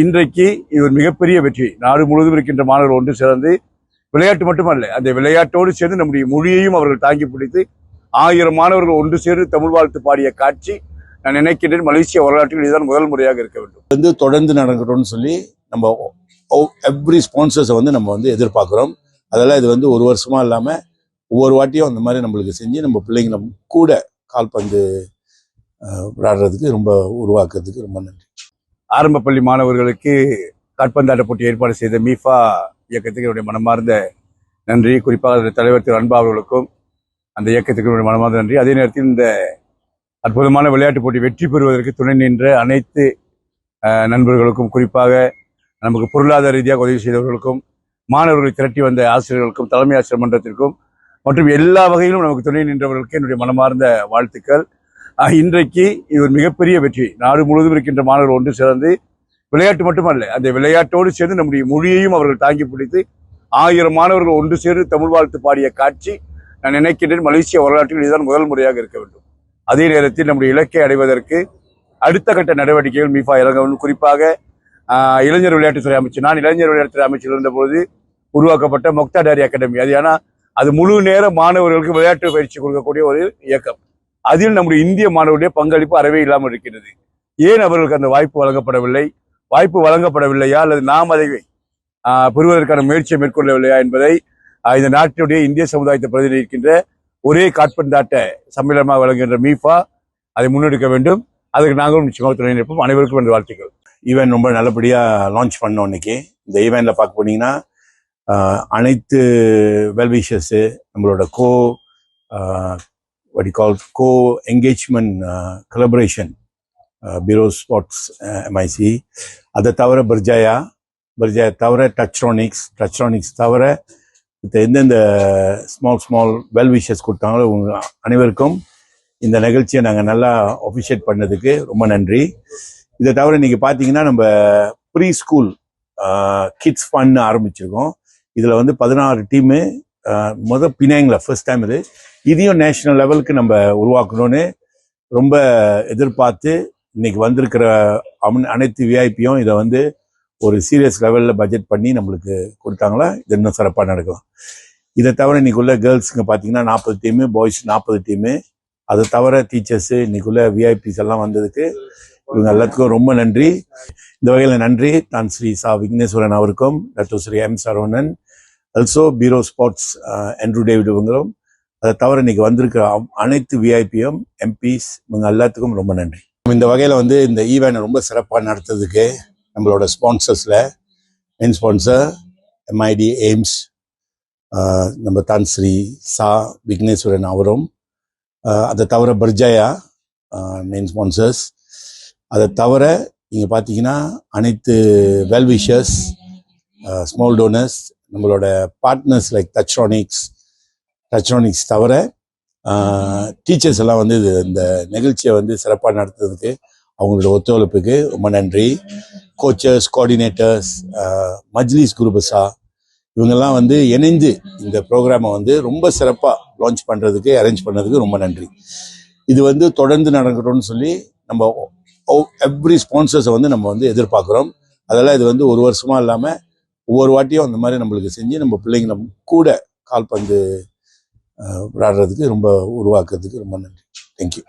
இன்றைக்கு இது ஒரு மிகப்பெரிய வெற்றி. நாடு முழுவதும் இருக்கின்ற மாணவர்கள் ஒன்று சேர்ந்து விளையாட்டு மட்டுமல்ல அந்த விளையாட்டோடு சேர்ந்து நம்முடைய மொழியையும் அவர்கள் தாங்கி பிடித்து ஆயிரம் மாணவர்கள் ஒன்று சேர்ந்து தமிழ் வாழ்த்து பாடிய காட்சி நான் நினைக்கின்றேன் மலேசிய வரலாற்றில் இதுதான் முதல் முறையாக இருக்க வேண்டும். வந்து தொடர்ந்து நடக்கட்டும்னு சொல்லி நம்ம எவ்ரி ஸ்பான்சர்ஸை வந்து நம்ம வந்து எதிர்பார்க்குறோம். அதெல்லாம் இது வந்து ஒரு வருஷமா இல்லாமல் ஒவ்வொரு வாட்டியும் அந்த மாதிரி நம்மளுக்கு செஞ்சு நம்ம பிள்ளைங்களை நம்ம கூட கால்பந்து விளாடுறதுக்கு விளையாடுறதுக்கு ரொம்ப உருவாக்குறதுக்கு ரொம்ப நன்றி. ஆரம்ப பள்ளி மாணவர்களுக்கு காற்பந்தாட்ட போட்டி ஏற்பாடு செய்த மீஃபா இயக்கத்துக்கு என்னுடைய மனமார்ந்த நன்றி. குறிப்பாக அதனுடைய தலைவர் திரு அன்பா அவர்களுக்கும் அந்த இயக்கத்துக்கு என்னுடைய மனமார்ந்த நன்றி. அதே நேரத்தில் இந்த அற்புதமான விளையாட்டுப் போட்டி வெற்றி பெறுவதற்கு துணை நின்ற அனைத்து நண்பர்களுக்கும் குறிப்பாக நமக்கு பொருளாதார ரீதியாக உதவி செய்தவர்களுக்கும் மாணவர்களை திரட்டி வந்த ஆசிரியர்களுக்கும் தலைமை ஆசிரியர் மன்றத்திற்கும் மற்றும் எல்லா வகையிலும் நமக்கு துணை நின்றவர்களுக்கு என்னுடைய மனமார்ந்த வாழ்த்துக்கள். இன்றைக்கு இது ஒரு மிகப்பெரிய வெற்றி. நாடு முழுவதும் இருக்கின்ற மாணவர்கள் ஒன்று சேர்ந்து விளையாட்டு மட்டுமல்ல அந்த விளையாட்டோடு சேர்ந்து நம்முடைய மொழியையும் அவர்கள் தாங்கி பிடித்து ஆயிரம் மாணவர்கள் ஒன்று சேர்ந்து தமிழ் வாழ்த்து பாடிய காட்சி நான் நினைக்கின்றேன் மலேசிய வரலாற்றில் இதுதான் முதல் முறையாக இருக்க வேண்டும். அதே நேரத்தில் நம்முடைய இலக்கை அடைவதற்கு அடுத்த கட்ட நடவடிக்கைகள் மீஃபா இறங்கவும் குறிப்பாக இளைஞர் விளையாட்டுத்துறை அமைச்சர் நான் இளைஞர் விளையாட்டுத்துறை அமைச்சர் இருந்தபோது உருவாக்கப்பட்ட மொக்தா டாரி அகாடமி. அது ஏன்னா அது முழு நேர மாணவர்களுக்கு விளையாட்டு பயிற்சி கொடுக்கக்கூடிய ஒரு இயக்கம். அதில் நம்முடைய இந்திய மாணவருடைய பங்களிப்பு அறவே இல்லாமல் இருக்கிறது. ஏன் அவர்களுக்கு அந்த வாய்ப்பு வழங்கப்படவில்லை? வாய்ப்பு வழங்கப்படவில்லையா? அல்லது நாம் அதை ஆஹ், பெறுவதற்கான முயற்சியை மேற்கொள்ளவில்லையா என்பதை இந்த நாட்டினுடைய இந்திய சமுதாயத்தை பிரதிநிதிக்கின்ற ஒரே காட்பந்தாட்ட சம்மேளனமாக வழங்குகின்ற மீஃபா அதை முன்னெடுக்க வேண்டும். அதுக்கு நாங்களும் நிச்சயமாக துணை நிற்போம். அனைவருக்கும் எனது வாழ்த்துக்கள். ஈவெண்ட் ரொம்ப நல்லபடியாக லான்ச் பண்ணோம் இன்னைக்கு. இந்த ஈவெண்ட்டில் பார்க்க போனீங்கன்னா அனைத்து வெல்விஷர்ஸு நம்மளோட கோ வடி கால் கோ engagement Bureau bureau sports MIC, அதை தவிர பர்ஜாயா பர்ஜாயா தவிர டச்ரானிக்ஸ் டச்ரானிக்ஸ் தவிர மத்த எந்தெந்த ஸ்மால் ஸ்மால் வெல் விஷஸ் கொடுத்தாங்களோ உங்க அனைவருக்கும் இந்த நிகழ்ச்சியை நாங்கள் நல்லா ஒஃபிஷியேட் பண்ணதுக்கு ரொம்ப நன்றி. இதை தவிர இன்னைக்கு பார்த்தீங்கன்னா நம்ம ப்ரீ ஸ்கூல் கிட்ஸ் ஃபன் ஆரம்பிச்சிருக்கோம். இதில் வந்து பதினாறு டீமு மொதல் பினாங்கில் ஃபர்ஸ்ட் டைம் இது. இதையும் நேஷனல் லெவலுக்கு நம்ம உருவாக்கணும்னு ரொம்ப எதிர்பார்த்து இன்னைக்கு வந்திருக்கிற அனைத்து விஐபியும் இதை வந்து ஒரு சீரியஸ் லெவலில் பட்ஜெட் பண்ணி நம்மளுக்கு கொடுத்தாங்களா? இது இன்னும் சிறப்பாக நடக்கலாம். இதை தவிர இன்னைக்குள்ள கேர்ள்ஸுங்க பார்த்தீங்கன்னா நாற்பது டீமு பாய்ஸ் நாற்பது டீமு அதை தவிர டீச்சர்ஸு இன்னைக்குள்ள விஐபிஸ் எல்லாம் வந்ததுக்கு இவங்க எல்லாத்துக்கும் ரொம்ப நன்றி. இந்த வகையில் நன்றி. நான் ஸ்ரீ சா விக்னேஸ்வரன் அவருக்கும் doctor Shri M Saravanan. Also bureau sports Andrew David இவங்களும். அதை தவிர இன்னைக்கு வந்திருக்கிற அனைத்து விஐபியும் எம்பிஸ் இவங்க எல்லாத்துக்கும் ரொம்ப நன்றி. இந்த வகையில் வந்து இந்த ஈவெண்ட் ரொம்ப சிறப்பாக நடத்துறதுக்கு நம்மளோட ஸ்பான்சர்ஸில் மெயின் ஸ்பான்சர் எம்ஐடி எய்ம்ஸ் நம்ம தான்ஸ்ரீ சா விக்னேஸ்வரன் அவரும் அதை தவிர பர்ஜாயா மெயின் ஸ்பான்சர்ஸ் அதை தவிர நீங்கள் பார்த்தீங்கன்னா அனைத்து வெல்விஷர்ஸ் ஸ்மால் டோனர்ஸ் நம்மளோட பார்ட்னர்ஸ் லைக் தச்ரானிக்ஸ் டச்ட்ரானிக்ஸ் தவிர டீச்சர்ஸ் எல்லாம் வந்து இது இந்த நிகழ்ச்சியை வந்து சிறப்பாக நடத்துறதுக்கு அவங்களோட ஒத்துழைப்புக்கு ரொம்ப நன்றி. கோச்சர்ஸ் கோஆர்டினேட்டர்ஸ் மஜ்லிஸ் குருபசா இவங்கெல்லாம் வந்து இணைந்து இந்த ப்ரோக்ராமை வந்து ரொம்ப சிறப்பாக லான்ச் பண்ணுறதுக்கு அரேஞ்ச் பண்ணதுக்கு ரொம்ப நன்றி. இது வந்து தொடர்ந்து நடக்கணும்னு சொல்லி நம்ம எவ்ரி ஸ்பான்சர்ஸை வந்து நம்ம வந்து எதிர்பார்க்குறோம். அதெல்லாம் இது வந்து ஒரு வருஷமாக இல்லாமல் ஒவ்வொரு வாட்டியும் அந்த மாதிரி நம்மளுக்கு செஞ்சு நம்ம பிள்ளைங்க நம்ம கூட கால்பந்து விளையாடுறதுக்கு ரொம்ப உருவாக்குறதுக்கு ரொம்ப நன்றி. தேங்க்யூ